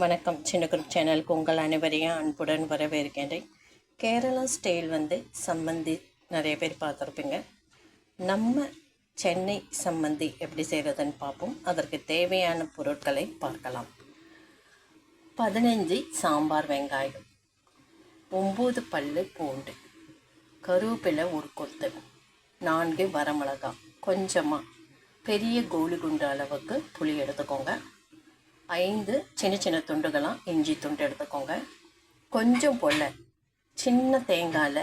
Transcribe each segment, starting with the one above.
வணக்கம். சின்ன குரூப் சேனலுக்கு உங்கள் அனைவரையும் அன்புடன் வரவேற்கின்றேன் கேரளா ஸ்டைல் வந்து சம்மந்தி நிறைய பேர் பார்த்துருப்பீங்க. நம்ம சென்னை சம்மந்தி எப்படி செய்கிறதுன்னு பார்ப்போம். அதற்கு தேவையான பொருட்களை பார்க்கலாம். பதினஞ்சு சாம்பார் வெங்காயம் ஒம்பது பல்லு பூண்டு கருவேப்பிலை ஒரு கொத்து நான்கு வரமிளகாய். கொஞ்சமாக பெரிய கோலி குண்டு அளவுக்கு புளி எடுத்துக்கோங்க. ஐந்து சின்ன சின்ன துண்டுகளாக இஞ்சி துண்டு எடுத்துக்கோங்க. கொஞ்சம் போல் சின்ன தேங்காயில்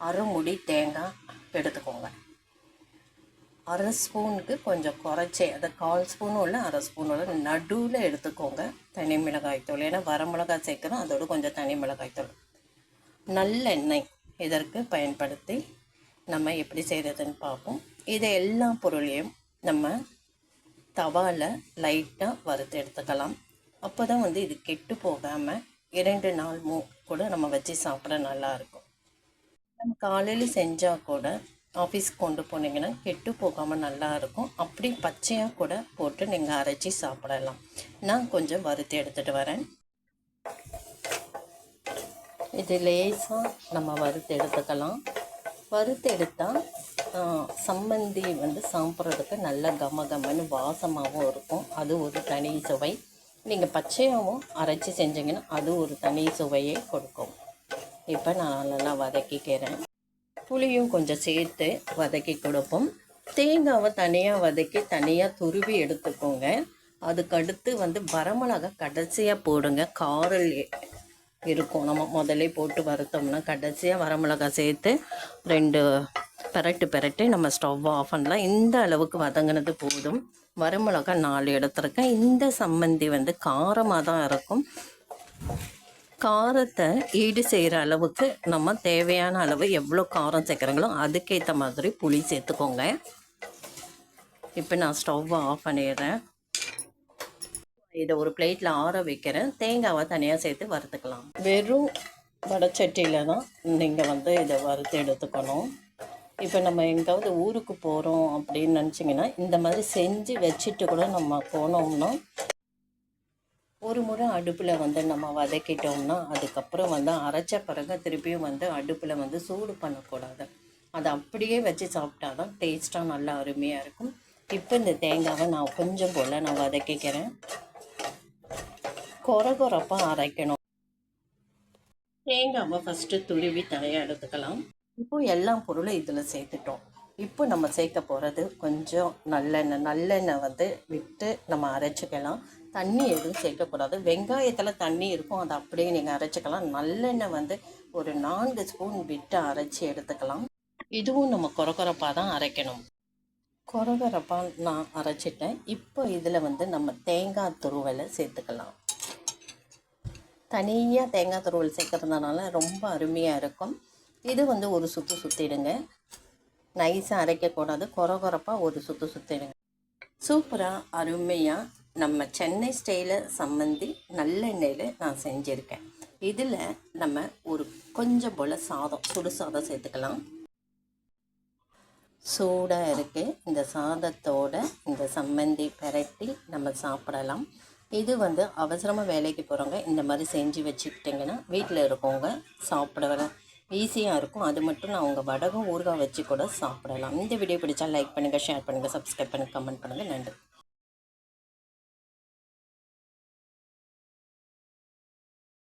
அரைமுடி தேங்காய் எடுத்துக்கோங்க. அரை ஸ்பூனுக்கு கொஞ்சம் குறைச்சி அதை கால் ஸ்பூனும் இல்லை அரை ஸ்பூனும் இல்லை நடுவில் எடுத்துக்கோங்க தனி மிளகாய் தூள். ஏன்னா வரமிளகாய் சேர்க்குறோம் அதோட கொஞ்சம் தனி மிளகாய் தூள். நல்லெண்ணெய் இதற்கு பயன்படுத்தி நம்ம எப்படி செய்கிறதுன்னு பார்ப்போம். இதை எல்லா பொருளையும் நம்ம தவாவில் லைட்டாக வறுத்து எடுத்துக்கலாம். அப்போ தான் வந்து இது கெட்டு போகாமல் இரண்டு நாள் மூ கூட நம்ம வச்சு சாப்பிட நல்லாயிருக்கும் நம்ம காலையில் செஞ்சால் கூட ஆஃபீஸ்க்கு கொண்டு போனீங்கன்னா கெட்டு போகாமல் நல்லாயிருக்கும் அப்படி பச்சையாக கூட போட்டு நீங்கள் அரைச்சி சாப்பிடலாம். நான் கொஞ்சம் வறுத்து எடுத்துகிட்டு வரேன். இது லேசாக நம்ம வறுத்து எடுத்துக்கலாம். வறுத்து எடுத்தால் சம்மந்தி வந்து சாப்பிட்றதுக்கு நல்ல கம கமன்னு வாசமாகவும் இருக்கும். அது ஒரு தனி சுவை. நீங்கள் பச்சையாகவும் அரைச்சி செஞ்சீங்கன்னா அது ஒரு தனி சுவையை கொடுக்கும். இப்போ நான் நல்லா வதக்கிக்கிறேன். புளியும் கொஞ்சம் சேர்த்து வதக்கி கொடுப்போம். தேங்காவை தனியாக வதக்கி தனியாக துருவி எடுத்துக்கோங்க. அதுக்கடுத்து வந்து வரமிளகா கடைசியாக போடுங்க. காரல் இருக்கும். நம்ம முதல்ல போட்டு வறுத்தோம்னா கடைசியாக வரமிளகா சேர்த்து ரெண்டு பெரட்டு பெரட்டு நம்ம ஸ்டவ்வை ஆஃப் பண்ணலாம். இந்த அளவுக்கு வதங்கினது போதும். வரமிளகா நாலு எடுத்துருக்கேன். இந்த சம்மந்தி வந்து காரமாக தான் இருக்கும். காரத்தை ஈடு செய்கிற அளவுக்கு நம்ம தேவையான அளவு எவ்வளோ காரம் சேர்க்குறாங்களோ அதுக்கேற்ற மாதிரி புளி சேர்த்துக்கோங்க. இப்போ நான் ஸ்டவ்வை ஆஃப் பண்ணிடுறேன். இதை ஒரு பிளேட்டில் ஆற வைக்கிறேன். தேங்காவை தனியாக சேர்த்து வறுத்துக்கலாம். வெறும் வடச்சட்டியில் தான் நீங்கள் வந்து இதை வறுத்து எடுத்துக்கணும். இப்போ நம்ம எங்காவது ஊருக்கு போகிறோம் அப்படின்னு நினச்சிங்கன்னா இந்த மாதிரி செஞ்சு வச்சுட்டு கூட நம்ம போனோம்னா ஒரு முறை அடுப்பில் வந்து நம்ம வதக்கிட்டோம்னா அதுக்கப்புறம் வந்து அரைச்ச பிறகு திருப்பியும் வந்து அடுப்பில் வந்து சூடு பண்ணக்கூடாது. அதை அப்படியே வச்சு சாப்பிட்டா தான் டேஸ்ட்டாக நல்லா அருமையாக இருக்கும். இப்போ இந்த தேங்காவை நான் கொஞ்சம் போல் நான் வதக்கிக்கிறேன். கொரகொரப்பாக அரைக்கணும். தேங்காவை ஃபஸ்ட்டு துருவி தனியாக எடுத்துக்கலாம். இப்போ எல்லா பொருளும் இதில் சேர்த்துட்டோம். இப்போ நம்ம சேர்க்க போகிறது கொஞ்சம் நல்லெண்ணெய் நல்லெண்ணெய் வந்து விட்டு நம்ம அரைச்சிக்கலாம். தண்ணி எதுவும் சேர்க்கக்கூடாது வெங்காயத்தில் தண்ணி இருக்கும் அதை அப்படியே நீங்கள் அரைச்சிக்கலாம். நல்லெண்ணெய் வந்து ஒரு நான்கு ஸ்பூன் விட்டு அரைச்சி எடுத்துக்கலாம். இதுவும் நம்ம கொரகொரப்பாக தான் அரைக்கணும். குறகுறப்பாக நான் அரைச்சிட்டேன். இப்போ இதில் வந்து நம்ம தேங்காய் துருவலை சேர்த்துக்கலாம். தனியாக தேங்காய் துருவல் சேர்க்கறதுனால ரொம்ப அருமையாக இருக்கும். இது வந்து ஒரு சுற்று சுற்றிடுங்க நைஸாக அரைக்கக்கூடாது. குறை குறப்பாக ஒரு சுற்று சுற்றிடுங்க சூப்பராக அருமையாக நம்ம சென்னை ஸ்டைலில் சம்மந்தி நல்லெண்ணெயில் நான் செஞ்சுருக்கேன். இதில் நம்ம ஒரு கொஞ்சம் போல் சாதம் சுடு சாதம் சேர்த்துக்கலாம். சூடாக இருக்குது இந்த சாதத்தோட இந்த சம்மந்தி பெரட்டி நம்ம சாப்பிடலாம். இது வந்து அவசரமாக வேலைக்கு போகிறவங்க இந்த மாதிரி செஞ்சு வச்சுக்கிட்டிங்கன்னா வீட்டில் இருக்கவங்க சாப்பிட வர ஈஸியாக இருக்கும். அது மட்டும் நான் உங்கள் வடகம் ஊறுகாய் வச்சு கூட சாப்பிடலாம். இந்த வீடியோ பிடிச்சா லைக் பண்ணுங்கள் ஷேர் பண்ணுங்கள் சப்ஸ்கிரைப் பண்ணுங்கள் கமெண்ட் பண்ணுங்கள் நன்றி.